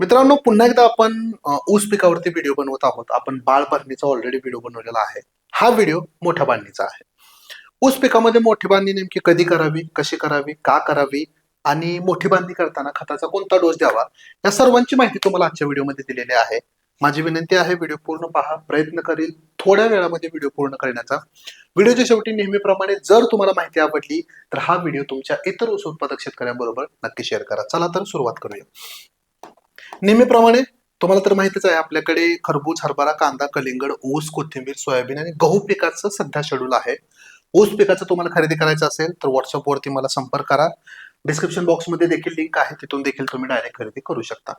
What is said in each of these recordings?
मित्रांनो पुन्हा एकदा आपण ऊस पिकावरती व्हिडिओ बनवत आहोत. आपण बाळ भरणीचा ऑलरेडी व्हिडिओ बनवलेला आहे. हा व्हिडिओ मोठ्या बांधणीचा आहे. ऊस पिकामध्ये मोठी बांधणी नेमकी कधी करावी कशी करावी का करावी आणि मोठी बांधणी करताना खताचा कोणता डोस द्यावा या सर्वांची माहिती तुम्हाला आजच्या व्हिडिओमध्ये दिलेली आहे. माझी विनंती आहे व्हिडिओ पूर्ण पहा प्रयत्न करेल थोड्या वेळामध्ये व्हिडिओ पूर्ण करण्याचा. व्हिडिओच्या शेवटी नेहमीप्रमाणे जर तुम्हाला माहिती आवडली तर हा व्हिडिओ तुमच्या इतर ऊस उत्पादक शेतकऱ्यांबरोबर नक्की शेअर करा. चला तर सुरुवात करूया. नेहमीप्रमाणे तुम्हाला तर माहितीच आहे आपल्याकडे खरबूज हरभरा कांदा कलिंगड ऊस कोथिंबीर सोयाबीन आणि गहू पिकाचं सध्या शेड्यूल आहे. ऊस पिकाचं तुम्हाला खरेदी करायचं असेल तर व्हॉट्सअपवरती मला संपर्क करा. डिस्क्रिप्शन बॉक्समध्ये देखील लिंक आहे तिथून देखील तुम्ही डायरेक्ट खरेदी करू शकता.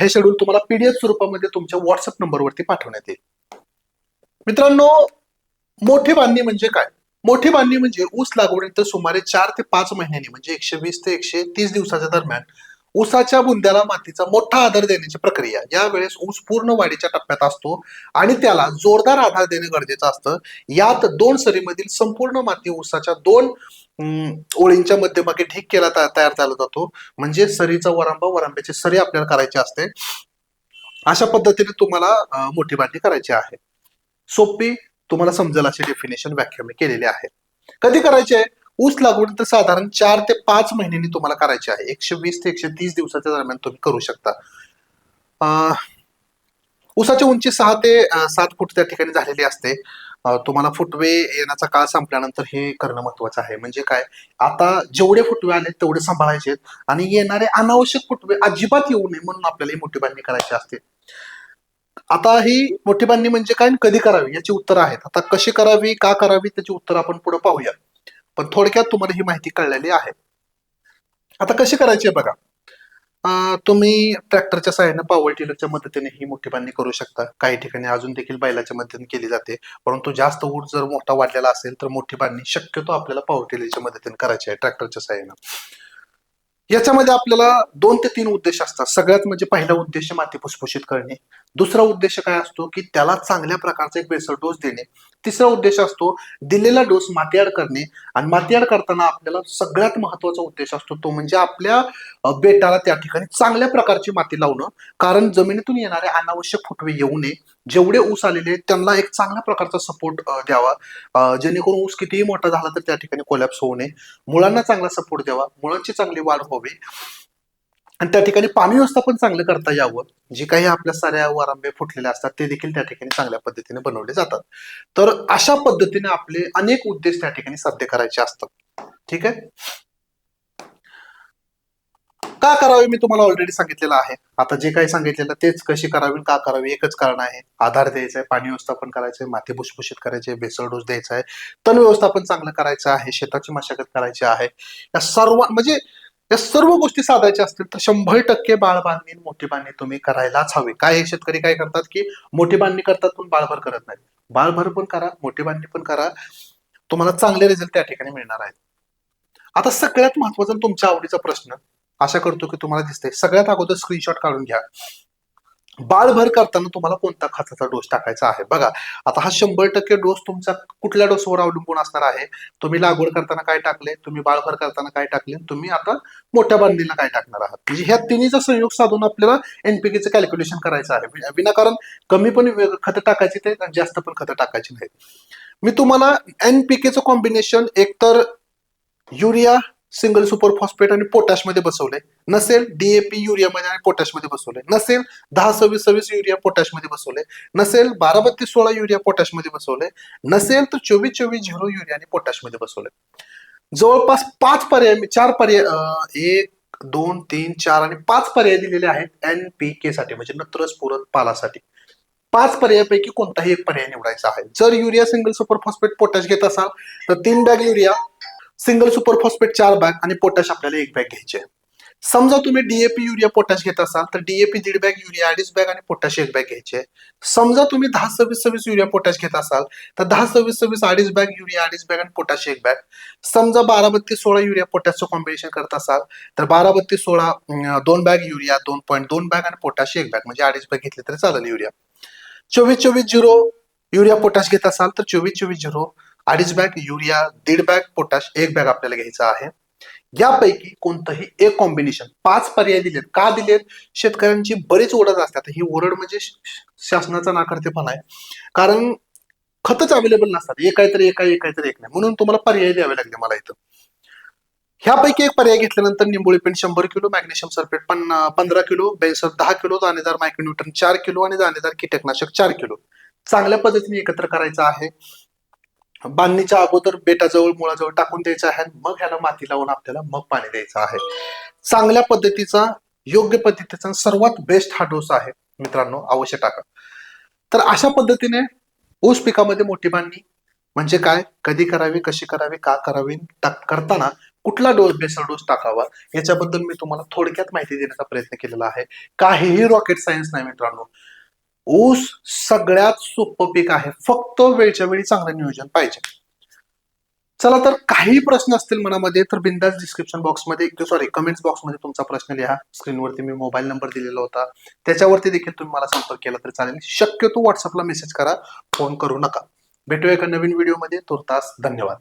हे शेड्यूल तुम्हाला पीडीएफ स्वरूपामध्ये तुमच्या व्हॉट्सअप नंबरवरती पाठवण्यात येईल. मित्रांनो मोठी बांधणी म्हणजे काय? मोठी बांधणी म्हणजे ऊस लागवडीनंतर सुमारे चार ते पाच महिन्यांनी म्हणजे एकशे वीस ते एकशे तीस दिवसाच्या दरम्यान ऊसाच्या बुंद्याला मातीचा मोठा आधार देण्याची प्रक्रिया. यावेळेस ऊस पूर्ण वाढीच्या टप्प्यात असतो आणि त्याला जोरदार आधार देणे गरजेचं असतं. यात दोन सरीमधील संपूर्ण माती ऊसाच्या दोन अं, ओळींच्या मध्यभागी ढीक केला तयार झाला जातो. म्हणजे सरीचा वरांबा वरांब्याची सरी आपल्याला करायची असते. अशा पद्धतीने तुम्हाला मोठी बांधणी करायची आहे. सोपी तुम्हाला समजेल अशी डेफिनेशन व्याख्या मी केलेली आहे. कधी करायची आहे? ऊस लागवड तर साधारण चार ते पाच महिन्यांनी तुम्हाला करायची आहे. एकशे वीस ते एकशे तीस दिवसाच्या दरम्यान तुम्ही करू शकता. अं, ऊसाची उंची सहा ते सात फूट त्या ठिकाणी झालेली असते. तुम्हाला फुटवे येण्याचा काळ संपल्यानंतर हे करणं महत्वाचं आहे. म्हणजे काय? आता जेवढे फुटवे आले तेवढे सांभाळायचे आणि येणारे अनावश्यक फुटवे अजिबात येऊ नये म्हणून आपल्याला ही मोठी बांधणी करायची असते. आता ही मोठी बांधणी म्हणजे काय कधी करावी याची उत्तरं आहेत. आता कशी करावी का करावी त्याची उत्तर आपण पुढे पाहूया. पण थोडक्यात तुम्हाला ही माहिती कळलेली आहे. आता कशी करायची आहे बघा. अं, तुम्ही ट्रॅक्टरच्या सहाय्याने पॉवर टिलरच्या मदतीने ही मोठी बांधणी करू शकता. काही ठिकाणी अजून देखील बैलाच्या मदतीने केली जाते. परंतु जास्त ऊर जर मोठा वाढलेला असेल तर मोठी बांधणी शक्यतो आपल्याला पॉवर टिलरच्या मदतीने करायची आहे ट्रॅक्टरच्या सहाय्याने. याच्यामध्ये आपल्याला दोन ते तीन उद्देश असतात. सगळ्यात म्हणजे पहिला उद्देश माती फुसफुशीत करणे. दुसरा उद्देश काय असतो की त्याला चांगल्या प्रकारचा एक बेसर डोस देणे. तिसरा उद्देश असतो दिलेला डोस मातीआड करणे. आणि मातीआड करताना आपल्याला सगळ्यात महत्त्वाचा उद्देश असतो तो म्हणजे आपल्या बेटाला त्या ठिकाणी चांगल्या प्रकारची माती लावणं. कारण जमिनीतून येणारे अनावश्यक फुटवे येऊ नये. जेवढे ऊस आलेले त्यांना एक चांगल्या प्रकारचा सपोर्ट द्यावा. जेणेकरून ऊस कितीही मोठा झाला तर त्या ठिकाणी कोलॅप्स होऊ नये. मुळांना चांगला सपोर्ट द्यावा. मुळांची चांगली वाढ व्हावी. आणि त्या ठिकाणी पाणी व्यवस्थापन चांगलं करता यावं. जे काही आपल्या साऱ्या वारंबे फुटलेल्या असतात ते देखील त्या ठिकाणी चांगल्या पद्धतीने बनवले जातात. तर अशा पद्धतीने आपले अनेक उद्देश त्या ठिकाणी साध्य करायचे असतात. ठीक आहे? का करावे? मी तुम्हाला ऑलरेडी सांगितलेलं आहे. आता जे काही सांगितलेलं तेच कशी करावी का करावी? एकच कारण आहे. आधार द्यायचा आहे पाणी व्यवस्थापन करायचंय माती भुसभुशीत करायचे बेसळ डोस द्यायचा आहे तण व्यवस्थापन चांगलं करायचं आहे शेताची मशागत करायची आहे. या सर्व म्हणजे या सर्व गोष्टी साधायच्या असतील तर शंभर टक्के बाळ बांधणी मोठी बांधणी तुम्ही करायलाच हवी. काय हे शेतकरी काय करतात की मोठी बांधणी करतात पण बाळभर करत नाही बाळभर पण करा मोठी बांधणी पण करा. तुम्हाला चांगले रिझल्ट त्या ठिकाणी मिळणार आहेत. आता सगळ्यात महत्त्वाचा तुमच्या आवडीचा प्रश्न आशा करतो की तुम्हाला दिसतंय. सगळ्यात अगोदर स्क्रीनशॉट काढून घ्या. बाळभर करताना तुम्हाला कोणता खताचा डोस टाकायचा आहे? बघा आता हा शंभर टक्के डोस तुमचा कुठल्या डोसवर अवलंबून असणार आहे? तुम्ही लागवड करताना काय टाकले? तुम्ही बाळभर करताना काय टाकले? तुम्ही आता मोठ्या बांधणीला काय टाकणार आहात? म्हणजे ह्या तिन्हीचा संयोग साधून आपल्याला एनपीकेचं कॅल्क्युलेशन करायचं आहे. विनाकारण कमी पण खतं टाकायची ते जास्त पण खतं टाकायची नाहीत. मी तुम्हाला एनपीकेचं कॉम्बिनेशन एकतर युरिया सिंगल सुपर फॉस्फेट आणि पोटॅशमध्ये मध्ये बसवले. नसेल डीएपी युरिया मध्ये आणि पोटॅशमध्ये मध्ये नसेल दहा सव्वीस सव्वीस युरिया पोटॅशमध्ये मध्ये बसवले. नसेल बारा बत्तीस सोळा युरिया पोटॅशमध्ये मध्ये बसवले. नसेल तर चोवीस चोवीस झिरो युरिया आणि पोटॅशमध्ये मध्ये जवळपास पाच पर्याय मी चार पर्याय अं, एक दोन तीन चार आणि पाच पर्याय दिलेले आहेत एन पी के साठी म्हणजे नत्रस पुरत पालासाठी. पाच पर्यायापैकी कोणताही एक पर्याय निवडायचा आहे. जर urea single super phosphate potash घेत असाल तर तीन bag urea single super phosphate चार बॅग आणि पोटॅश आपल्याला एक बॅग घ्यायची आहे. समजा तुम्ही डीएपी युरिया पोटॅश घेत असाल तर डीएपी दीड बॅग युरिया अडीच बॅग आणि पोटॅश एक बॅग घ्यायची आहे. समजा तुम्ही दहा सव्वीस सव्वीस युरिया पोटॅश घेत असाल तर दहा सव्वीस सव्वीस अडीच बॅग युरिया अडीच बॅग आणि पोटॅश एक बॅग समजा बारा बत्तीस सोळा युरिया पोटॅशचं कॉम्बिनेशन करत असाल तर बारा बत्तीस सोळा दोन बॅग युरिया दोन पॉईंट दोन बॅग आणि पोटॅश एक बॅग म्हणजे अडीच बॅग घेतली तरी चालेल युरिया चोवीस चोवीस झिरो युरिया पोटॅश घेत असाल तर चोवीस चोवीस झिरो अडीच बॅग युरिया दीड बॅग पोटॅश एक बॅग आपल्याला घ्यायचा आहे. यापैकी कोणतंही एक कॉम्बिनेशन पाच पर्याय दिलेत. का दिलेत? शेतकऱ्यांची बरीच ओढत असतात. ही ओरड म्हणजे शासनाचा नाकारतेपणा आहे. कारण खतच अवेलेबल नसतात. एक आहे तर एक आहे एक आहे तर एक नाही. म्हणून तुम्हाला पर्याय द्यावे लागले मला इथं. ह्यापैकी एक पर्याय घेतल्यानंतर निंबोळी पेंट शंभर किलो मॅग्नेशियम सल्फेट पन्ना पंधरा किलो बेसर दहा किलो दाणेदार मायक्रोन्यूटन चार किलो आणि दाणेदार कीटकनाशक चार किलो. चांगल्या पद्धतीने एकत्र करायचं आहे. बांधणीच्या अगोदर बेटाजवळ मुळाजवळ टाकून द्यायचं आहे मग ह्याला माती लावून आपल्याला मग पाणी द्यायचं आहे. चांगल्या पद्धतीचा योग्य पद्धतीचा सर्वात बेस्ट हा डोस आहे मित्रांनो अवश्य टाका. तर अशा पद्धतीने ऊस पिकामध्ये मोठी बांधणी म्हणजे काय? कधी करावी कशी करावी का करावी करताना कुठला डोस बेसल डोस टाकावा? याच्याबद्दल मी तुम्हाला थोडक्यात माहिती देण्याचा प्रयत्न केलेला आहे. काहीही रॉकेट सायन्स नाही मित्रांनो. ऊस सगळ्यात सोपं पीक आहे. फक्त वेळच्या वेळी चांगलं नियोजन पाहिजे. चला तर काही प्रश्न असतील मनामध्ये तर बिंदास डिस्क्रिप्शन बॉक्समध्ये सॉरी कमेंट्स बॉक्समध्ये तुमचा प्रश्न लिहा. स्क्रीनवरती मी मोबाईल नंबर दिलेला होता. त्याच्यावरती देखील तुम्ही मला संपर्क केला तरी चालेल. शक्यतो व्हॉट्सअपला मेसेज करा. फोन करू नका. भेटूया एका नवीन व्हिडिओमध्ये तुर्तास धन्यवाद.